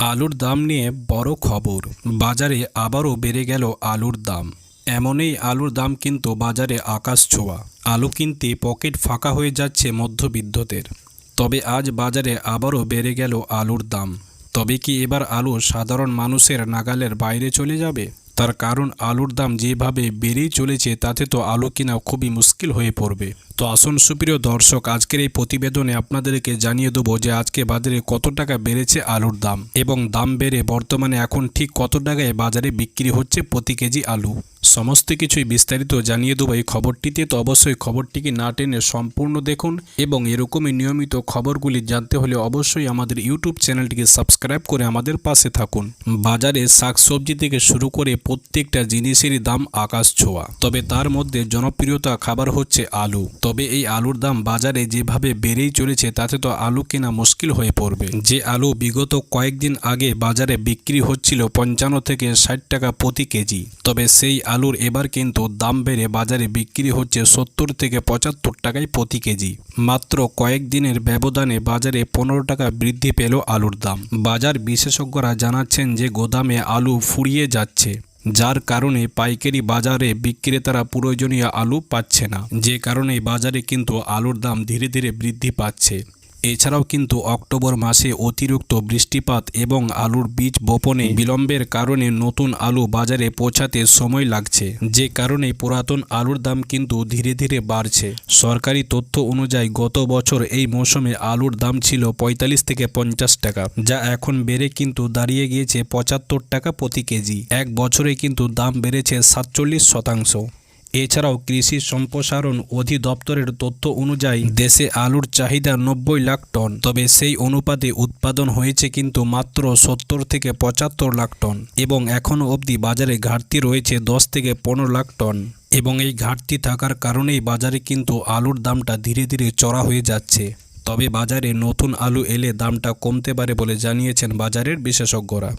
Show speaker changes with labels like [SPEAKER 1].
[SPEAKER 1] আলুর দাম নিয়ে বড় খবর। বাজারে আবারও বেড়ে গেল আলুর দাম। এমনই আলুর দাম কিন্তু বাজারে আকাশ ছোঁয়া। আলু কিনতে পকেট ফাঁকা হয়ে যাচ্ছে মধ্যবিত্তদের। তবে আজ বাজারে আবারও বেড়ে গেল আলুর দাম। তবে কি এবার আলু সাধারণ মানুষের নাগালের বাইরে চলে যাবে? তার কারণ আলুর দাম যেভাবে বেড়েই চলেছে, তাতে তো আলু কেনা খুবই মুশকিল হয়ে পড়বে। তো আসুন সুপ্রিয় দর্শক, আজকের এই প্রতিবেদনে আপনাদেরকে জানিয়ে দেবো যে আজকে বাজারে কত টাকা বেড়েছে আলুর দাম এবং দাম বেড়ে বর্তমানে এখন ঠিক কত টাকায় বাজারে বিক্রি হচ্ছে প্রতি কেজি আলু। সমস্ত কিছুই বিস্তারিত জানিয়ে দেবো এই খবরটিতে, তো অবশ্যই খবরটিকে না টেনে সম্পূর্ণ দেখুন এবং এরকমই নিয়মিত খবরগুলি জানতে হলে অবশ্যই আমাদের ইউটিউব চ্যানেলটিকে সাবস্ক্রাইব করে আমাদের পাশে থাকুন। বাজারে শাকসবজি থেকে শুরু করে প্রত্যেকটা জিনিসেরই দাম আকাশ ছোঁয়া। তবে তার মধ্যে জনপ্রিয়তা খাবার হচ্ছে আলু। তবে এই আলুর দাম বাজারে যেভাবে বেড়েই চলেছে, তাতে তো আলু কেনা মুশকিল হয়ে পড়বে। যে আলু বিগত কয়েকদিন আগে বাজারে বিক্রি হচ্ছিল পঞ্চান্ন থেকে ষাট টাকা প্রতি কেজি, তবে সেই আলুর এবার কিন্তু দাম বেড়ে বাজারে বিক্রি হচ্ছে সত্তর থেকে পঁচাত্তর টাকায় প্রতি কেজি। মাত্র কয়েকদিনের ব্যবধানে বাজারে পনেরো টাকা বৃদ্ধি পেল আলুর দাম। বাজার বিশেষজ্ঞরা জানাচ্ছেন যে, গোদামে আলু ফুরিয়ে যাচ্ছে। যার কারণে পাইকারি বাজারে বিক্রেতারা প্রয়োজনীয় আলু পাচ্ছে না। যে কারণে বাজারে কিন্তু আলুর দাম ধীরে ধীরে বৃদ্ধি পাচ্ছে। এছাড়াও কিন্তু অক্টোবর মাসে অতিরিক্ত বৃষ্টিপাত এবং আলুর বীজ বপনে বিলম্বের কারণে নতুন আলু বাজারে পৌঁছাতে সময় লাগছে, যে কারণে পুরাতন আলুর দাম কিন্তু ধীরে ধীরে বাড়ছে। সরকারি তথ্য অনুযায়ী গত বছর এই মৌসুমে আলুর দাম ছিল পঁয়তাল্লিশ থেকে পঞ্চাশ টাকা, যা এখন বেড়ে কিন্তু দাঁড়িয়ে গিয়েছে পঁচাত্তর টাকা প্রতি কেজি। এক বছরে কিন্তু দাম বেড়েছে সাতচল্লিশ শতাংশ। এছাড়াও কৃষি সম্প্রসারণ অধিদপ্তরের তথ্য অনুযায়ী দেশে আলুর চাহিদা নব্বই লাখ টন, তবে সেই অনুপাতে উৎপাদন হয়েছে কিন্তু মাত্র সত্তর থেকে পঁচাত্তর লাখ টন এবং এখনও অবধি বাজারে ঘাটতি রয়েছে দশ থেকে পনেরো লাখ টন এবং এই ঘাটতি থাকার কারণেই বাজারে কিন্তু আলুর দামটা ধীরে ধীরে চড়া হয়ে যাচ্ছে। তবে বাজারে নতুন আলু এলে দামটা কমতে পারে বলে জানিয়েছেন বাজারের বিশেষজ্ঞরা।